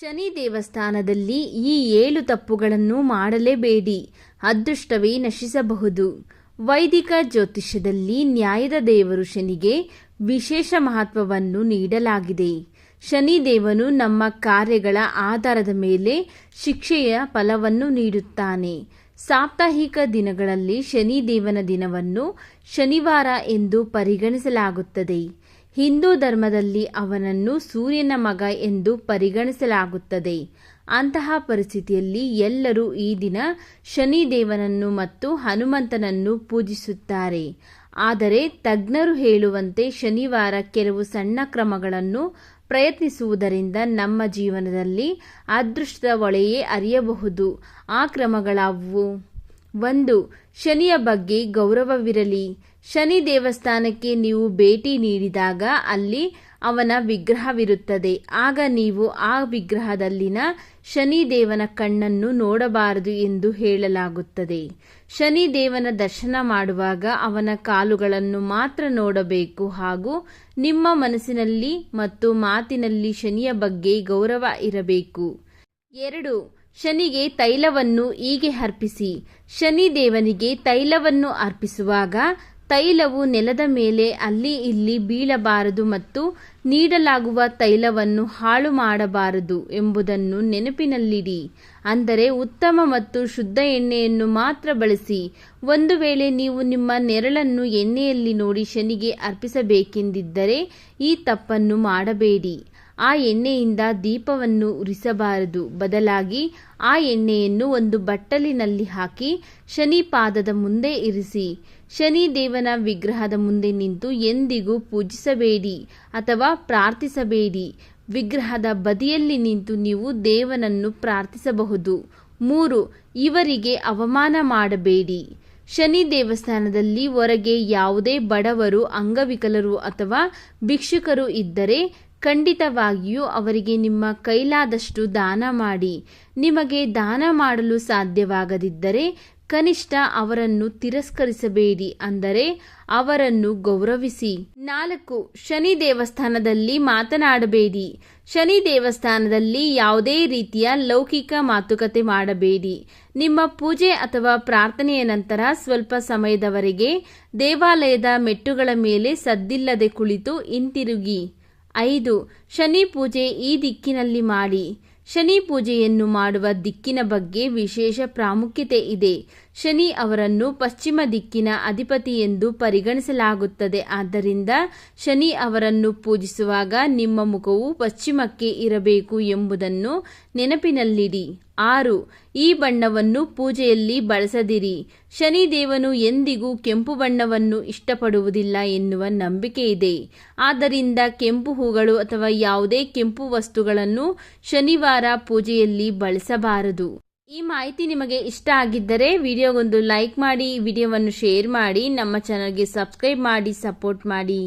ಶನಿ ದೇವಸ್ಥಾನದಲ್ಲಿ ಈ ಏಳು ತಪ್ಪುಗಳನ್ನು ಮಾಡಲೇಬೇಡಿ. ಅದೃಷ್ಟವೇ ನಶಿಸಬಹುದು. ವೈದಿಕ ಜ್ಯೋತಿಷ್ಯದಲ್ಲಿ ನ್ಯಾಯದ ದೇವರು ಶನಿಗೆ ವಿಶೇಷ ಮಹತ್ವವನ್ನು ನೀಡಲಾಗಿದೆ. ಶನಿ ದೇವನು ನಮ್ಮ ಕಾರ್ಯಗಳ ಆಧಾರದ ಮೇಲೆ ಶಿಕ್ಷೆಯ ಫಲವನ್ನು ನೀಡುತ್ತಾನೆ. ಸಾಪ್ತಾಹಿಕ ದಿನಗಳಲ್ಲಿ ಶನಿ ದೇವನ ದಿನವನ್ನು ಶನಿವಾರ ಎಂದು ಪರಿಗಣಿಸಲಾಗುತ್ತದೆ. ಹಿಂದೂ ಧರ್ಮದಲ್ಲಿ ಅವನನ್ನು ಸೂರ್ಯನ ಮಗ ಎಂದು ಪರಿಗಣಿಸಲಾಗುತ್ತದೆ. ಅಂತಹ ಪರಿಸ್ಥಿತಿಯಲ್ಲಿ ಎಲ್ಲರೂ ಈ ದಿನ ಶನಿದೇವನನ್ನು ಮತ್ತು ಹನುಮಂತನನ್ನು ಪೂಜಿಸುತ್ತಾರೆ. ಆದರೆ ತಜ್ಞರು ಹೇಳುವಂತೆ ಶನಿವಾರ ಕೆಲವು ಸಣ್ಣ ಕ್ರಮಗಳನ್ನು ಪ್ರಯತ್ನಿಸುವುದರಿಂದ ನಮ್ಮ ಜೀವನದಲ್ಲಿ ಅದೃಷ್ಟದ ಒಳೆಯೇ ಅರಿಯಬಹುದು. ಆ ಕ್ರಮಗಳಾವುವು? ಒಂದು, ಶನಿಯ ಬಗ್ಗೆ ಗೌರವವಿರಲಿ. ಶನಿ ದೇವಸ್ಥಾನಕ್ಕೆ ನೀವು ಭೇಟಿ ನೀಡಿದಾಗ ಅಲ್ಲಿ ಅವನ ವಿಗ್ರಹವಿರುತ್ತದೆ. ಆಗ ನೀವು ಆ ವಿಗ್ರಹದಲ್ಲಿನ ಶನಿ ದೇವನ ಕಣ್ಣನ್ನು ನೋಡಬಾರದು ಎಂದು ಹೇಳಲಾಗುತ್ತದೆ. ಶನಿದೇವನ ದರ್ಶನ ಮಾಡುವಾಗ ಅವನ ಕಾಲುಗಳನ್ನು ಮಾತ್ರ ನೋಡಬೇಕು ಹಾಗೂ ನಿಮ್ಮ ಮನಸ್ಸಿನಲ್ಲಿ ಮತ್ತು ಮಾತಿನಲ್ಲಿ ಶನಿಯ ಬಗ್ಗೆ ಗೌರವ ಇರಬೇಕು. ಎರಡು ಶನಿಗೆ ತೈಲವನ್ನು ಹೀಗೆ ಅರ್ಪಿಸಿ. ಶನಿ ದೇವನಿಗೆ ತೈಲವನ್ನು ಅರ್ಪಿಸುವಾಗ ತೈಲವು ನೆಲದ ಮೇಲೆ ಅಲ್ಲಿ ಇಲ್ಲಿ ಬೀಳಬಾರದು ಮತ್ತು ನೀಡಲಾಗುವ ತೈಲವನ್ನು ಹಾಳು ಮಾಡಬಾರದು ಎಂಬುದನ್ನು ನೆನಪಿನಲ್ಲಿಡಿ. ಅಂದರೆ ಉತ್ತಮ ಮತ್ತು ಶುದ್ಧ ಎಣ್ಣೆಯನ್ನು ಮಾತ್ರ ಬಳಸಿ. ಒಂದು ವೇಳೆ ನೀವು ನಿಮ್ಮ ನೆರಳನ್ನು ಎಣ್ಣೆಯಲ್ಲಿ ನೋಡಿ ಶನಿಗೆ ಅರ್ಪಿಸಬೇಕೆಂದಿದ್ದರೆ ಈ ತಪ್ಪನ್ನು ಮಾಡಬೇಡಿ. ಆ ಎಣ್ಣೆಯಿಂದ ದೀಪವನ್ನು ಉರಿಸಬಾರದು. ಬದಲಾಗಿ ಆ ಎಣ್ಣೆಯನ್ನು ಒಂದು ಬಟ್ಟಲಿನಲ್ಲಿ ಹಾಕಿ ಶನಿ ಪಾದದ ಮುಂದೆ ಇರಿಸಿ. ಶನಿ ದೇವನ ವಿಗ್ರಹದ ಮುಂದೆ ನಿಂತು ಎಂದಿಗೂ ಪೂಜಿಸಬೇಡಿ ಅಥವಾ ಪ್ರಾರ್ಥಿಸಬೇಡಿ. ವಿಗ್ರಹದ ಬದಿಯಲ್ಲಿ ನಿಂತು ನೀವು ದೇವನನ್ನು ಪ್ರಾರ್ಥಿಸಬಹುದು. ಮೂರು, ಇವರಿಗೆ ಅವಮಾನ ಮಾಡಬೇಡಿ. ಶನಿ ದೇವಸ್ಥಾನದಲ್ಲಿ ಹೊರಗೆ ಯಾವುದೇ ಬಡವರು, ಅಂಗವಿಕಲರು ಅಥವಾ ಭಿಕ್ಷುಕರು ಇದ್ದರೆ ಖಂಡಿತವಾಗಿಯೂ ಅವರಿಗೆ ನಿಮ್ಮ ಕೈಲಾದಷ್ಟು ದಾನ ಮಾಡಿ. ನಿಮಗೆ ದಾನ ಮಾಡಲು ಸಾಧ್ಯವಾಗದಿದ್ದರೆ ಕನಿಷ್ಠ ಅವರನ್ನು ತಿರಸ್ಕರಿಸಬೇಡಿ ಅಂದರೆ ಅವರನ್ನು ಗೌರವಿಸಿ. ನಾಲ್ಕು, ಶನಿ ದೇವಸ್ಥಾನದಲ್ಲಿ ಮಾತನಾಡಬೇಡಿ. ಶನಿ ದೇವಸ್ಥಾನದಲ್ಲಿ ಯಾವುದೇ ರೀತಿಯ ಲೌಕಿಕ ಮಾತುಕತೆ ಮಾಡಬೇಡಿ. ನಿಮ್ಮ ಪೂಜೆ ಅಥವಾ ಪ್ರಾರ್ಥನೆಯ ನಂತರ ಸ್ವಲ್ಪ ಸಮಯದವರೆಗೆ ದೇವಾಲಯದ ಮೆಟ್ಟುಗಳ ಮೇಲೆ ಸದ್ದಿಲ್ಲದೆ ಕುಳಿತು ಹಿಂತಿರುಗಿ. ಐದು ಶನಿ ಪೂಜೆ ಈ ದಿಕ್ಕಿನಲ್ಲಿ ಮಾಡಿ. ಶನಿ ಪೂಜೆಯನ್ನು ಮಾಡುವ ದಿಕ್ಕಿನ ಬಗ್ಗೆ ವಿಶೇಷ ಪ್ರಾಮುಖ್ಯತೆ ಇದೆ. ಶನಿ ಅವರನ್ನು ಪಶ್ಚಿಮ ದಿಕ್ಕಿನ ಅಧಿಪತಿ ಎಂದು ಪರಿಗಣಿಸಲಾಗುತ್ತದೆ. ಆದ್ದರಿಂದ ಶನಿ ಅವರನ್ನು ಪೂಜಿಸುವಾಗ ನಿಮ್ಮ ಮುಖವು ಪಶ್ಚಿಮಕ್ಕೆ ಇರಬೇಕು ಎಂಬುದನ್ನು ನೆನಪಿನಲ್ಲಿಡಿ. ಆರು, ಈ ಬಣ್ಣವನ್ನು ಪೂಜೆಯಲ್ಲಿ ಬಳಸದಿರಿ. ಶನಿದೇವನು ಎಂದಿಗೂ ಕೆಂಪು ಬಣ್ಣವನ್ನು ಇಷ್ಟಪಡುವುದಿಲ್ಲ ಎನ್ನುವ ನಂಬಿಕೆ ಇದೆ ಆದ್ದರಿಂದ ಕೆಂಪು ಹೂಗಳು ಅಥವಾ ಯಾವುದೇ ಕೆಂಪು ವಸ್ತುಗಳನ್ನು ಶನಿವಾರ ಪೂಜೆಯಲ್ಲಿ ಬಳಸಬಾರದು. ಈ ಮಾಹಿತಿ ನಿಮಗೆ ಇಷ್ಟ ಆಗಿದ್ದರೆ ವಿಡಿಯೋಗೊಂದು ಲೈಕ್ ಮಾಡಿ, ವಿಡಿಯೋವನ್ನು ಶೇರ್ ಮಾಡಿ, ನಮ್ಮ ಚಾನಲ್ಗೆ ಸಬ್ಸ್ಕ್ರೈಬ್ ಮಾಡಿ, ಸಪೋರ್ಟ್ ಮಾಡಿ.